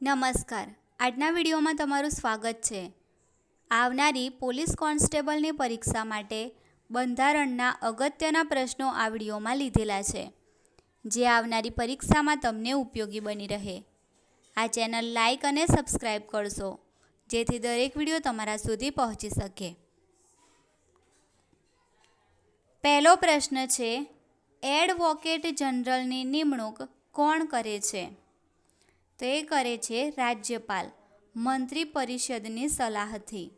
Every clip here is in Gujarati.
નમસ્કાર. આજના વિડીયોમાં તમારું સ્વાગત છે. આવનારી પોલીસ કોન્સ્ટેબલની પરીક્ષા માટે બંધારણના અગત્યના પ્રશ્નો આ વિડીયોમાં લીધેલા છે. જે આવનારી પરીક્ષામાં તમને ઉપયોગી બની રહે. આ ચેનલ લાઈક અને સબસ્ક્રાઈબ કરશો, જેથી દરેક વીડિયો તમારા સુધી પહોંચી શકે. પહેલો પ્રશ્ન છે, એડવોકેટ જનરલની નિમણૂક કોણ કરે છે? તો કરે છે રાજ્યપાલ. મંત્રી પરિષદની સલાહથી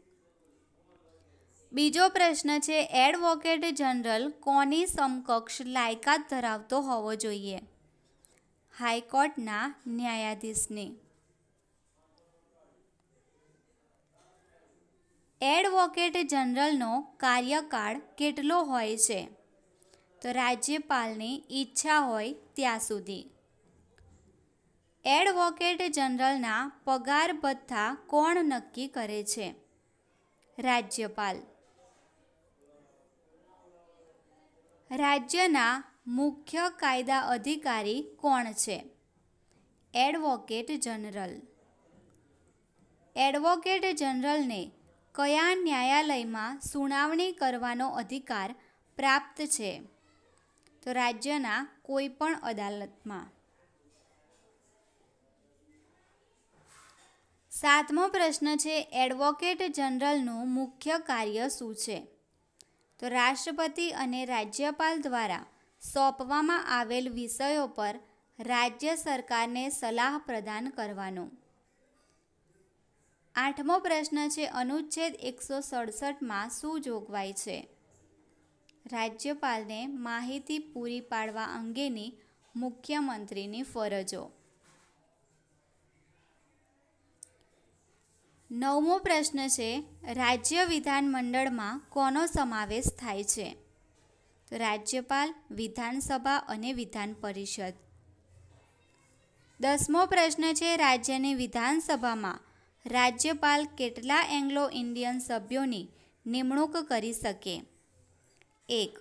બીજો પ્રશ્ન છે, એડવોકેટ જનરલ કોની સમકક્ષ લાયકાત ધરાવતો હોવો જોઈએ? હાઈકોર્ટના ન્યાયાધીશની. એડવોકેટ જનરલનો કાર્યકાળ કેટલો હોય છે? તો રાજ્યપાલની ઈચ્છા હોય ત્યાં સુધી. એડવોકેટ જનરલના પગાર ભથ્થા કોણ નક્કી કરે છે? રાજ્યપાલ. રાજ્યના મુખ્ય કાયદા અધિકારી કોણ છે? Advocate general. એડવોકેટ જનરલને કયા ન્યાયાલયમાં સુનાવણી કરવાનો અધિકાર પ્રાપ્ત છે? તો રાજ્યના કોઈપણ અદાલતમાં. સાતમો પ્રશ્ન છે, એડવોકેટ જનરલનું મુખ્ય કાર્ય શું છે? તો રાષ્ટ્રપતિ અને રાજ્યપાલ દ્વારા સોંપવામાં આવેલ વિષયો પર રાજ્ય સરકારને સલાહ પ્રદાન કરવાનો. આઠમો પ્રશ્ન છે, અનુચ્છેદ એકસો સડસઠમાં શું જોગવાઈ છે? રાજ્યપાલને માહિતી પૂરી પાડવા અંગેની મુખ્યમંત્રીની ફરજો. નવમો પ્રશ્ન છે, રાજ્ય વિધાનમંડળમાં કોનો સમાવેશ થાય છે? તો રાજ્યપાલ, વિધાનસભા અને વિધાન પરિષદ. દસમો પ્રશ્ન છે, રાજ્યની વિધાનસભામાં રાજ્યપાલ કેટલા એંગ્લો ઇન્ડિયન સભ્યોની નિમણૂક કરી શકે? એક.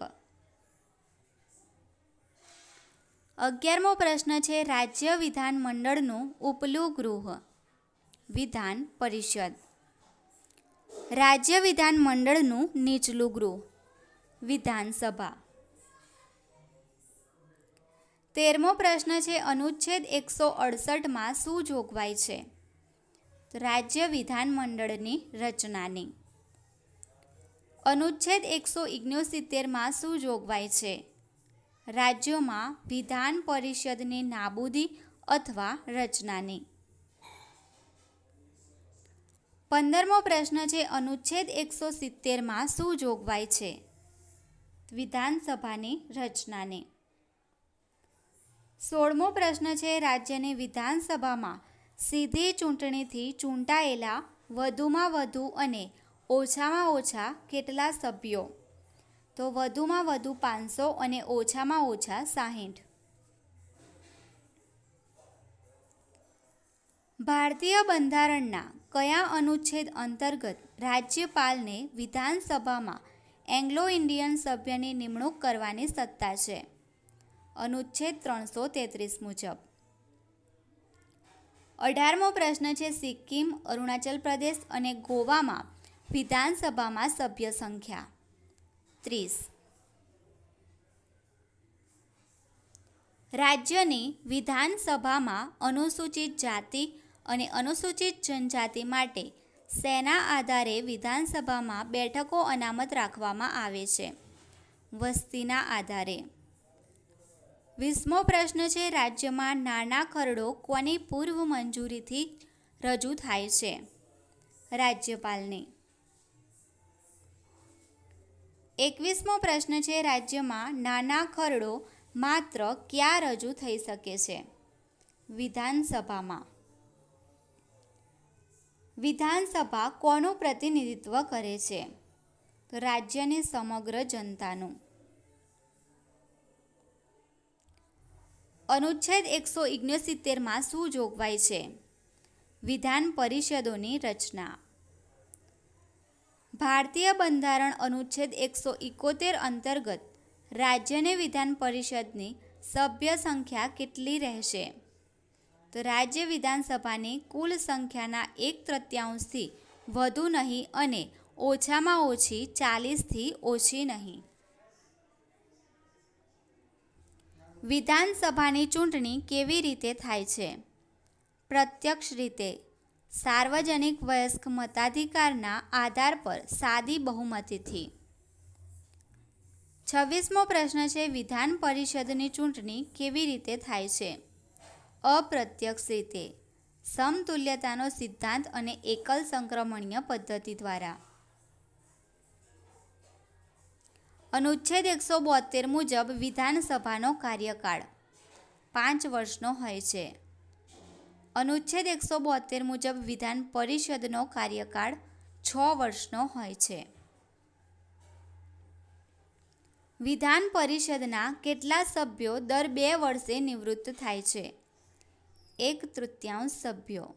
અગિયારમો પ્રશ્ન છે, રાજ્ય વિધાનમંડળનું ઉપલું ગૃહ. વિધાન પરિષદ. રાજ્ય વિધાનમંડળનું નીચલું ગૃહ, વિધાનસભા. તેરમો પ્રશ્ન છે, અનુચ્છેદ એકસો અડસઠમાં શું જોગવાઈ છે? રાજ્ય વિધાનમંડળની રચનાની. અનુચ્છેદ એકસો ઇગ્નોસિત્તેરમાં શું જોગવાઈ છે? રાજ્યોમાં વિધાન પરિષદની નાબૂદી અથવા રચનાની. પંદરમો પ્રશ્ન છે, અનુચ્છેદ એકસો સિત્તેરમાં શું જોગવાઈ છે? વિધાનસભાની રચનાને. સોળમો પ્રશ્ન છે, રાજ્યની વિધાનસભામાં સીધી ચૂંટણીથી ચૂંટાયેલા વધુમાં વધુ અને ઓછામાં ઓછા કેટલા સભ્યો? તો વધુમાં વધુ પાંચસો અને ઓછામાં ઓછા સાહીઠ. ભારતીય બંધારણના કયા અનુચ્છેદ અંતર્ગત રાજ્યપાલને વિધાનસભામાં એંગ્લો ઇન્ડિયન સભ્યની નિમણૂક કરવાની સત્તા છે? અનુચ્છેદ ત્રણસો તેત્રીસ મુજબ. અઢારમો પ્રશ્ન છે સિક્કિમ, અરુણાચલ પ્રદેશ અને ગોવામાં વિધાનસભામાં સભ્ય સંખ્યા. ત્રીસ. રાજ્યની વિધાનસભામાં અનુસૂચિત જાતિ અને અનુસૂચિત જનજાતિ માટે સેના આધારે વિધાનસભામાં બેઠકો અનામત રાખવામાં આવે છે. વસ્તીના આધારે. વીસમો પ્રશ્ન છે, રાજ્યમાં નાના ખરડો કોની પૂર્વ મંજૂરીથી રજૂ થાય છે? રાજ્યપાલની. એકવીસમો પ્રશ્ન છે, રાજ્યમાં નાના ખરડો માત્ર ક્યાં રજૂ થઈ શકે છે? વિધાનસભામાં. વિધાનસભા કોનું પ્રતિનિધિત્વ કરે છે? રાજ્યની સમગ્ર જનતાનું. અનુચ્છેદ એકસો ઓગણસિત્તેરમાં શું જોગવાઈ છે? વિધાન પરિષદોની રચના. ભારતીય બંધારણ અનુચ્છેદ એકસો ઇકોતેર અંતર્ગત રાજ્યની વિધાન પરિષદની સભ્ય સંખ્યા કેટલી રહેશે? તો રાજ્ય વિધાનસભાની કુલ સંખ્યાના એક તૃતીયાંશથી વધુ નહીં અને ઓછામાં ઓછી ચાલીસથી ઓછી નહીં. વિધાનસભાની ચૂંટણી કેવી રીતે થાય છે? પ્રત્યક્ષ રીતે, સાર્વજનિક વયસ્ક મતાધિકારના આધાર પર સાદી બહુમતીથી. છવ્વીસમો પ્રશ્ન છે, વિધાન પરિષદની ચૂંટણી કેવી રીતે થાય છે? અપ્રત્યક્ષ રીતે. સમતુલ્યતાનો સિદ્ધાંત અને એકલ સંક્રમણીય પદ્ધતિ દ્વારા. અનુચ્છેદ એકસો બોતેર મુજબ વિધાનસભાનો કાર્યકાળ પાંચ વર્ષનો હોય છે. અનુચ્છેદ એકસો બોતેર મુજબ વિધાન પરિષદનો કાર્યકાળ છ વર્ષનો હોય છે. વિધાન પરિષદના કેટલા સભ્યો દર બે વર્ષે નિવૃત્ત થાય છે? એક તૃતીયાંશ સભ્યો.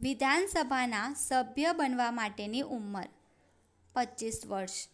વિધાનસભાના સભ્ય બનવા માટેની ઉંમર પચીસ વર્ષ.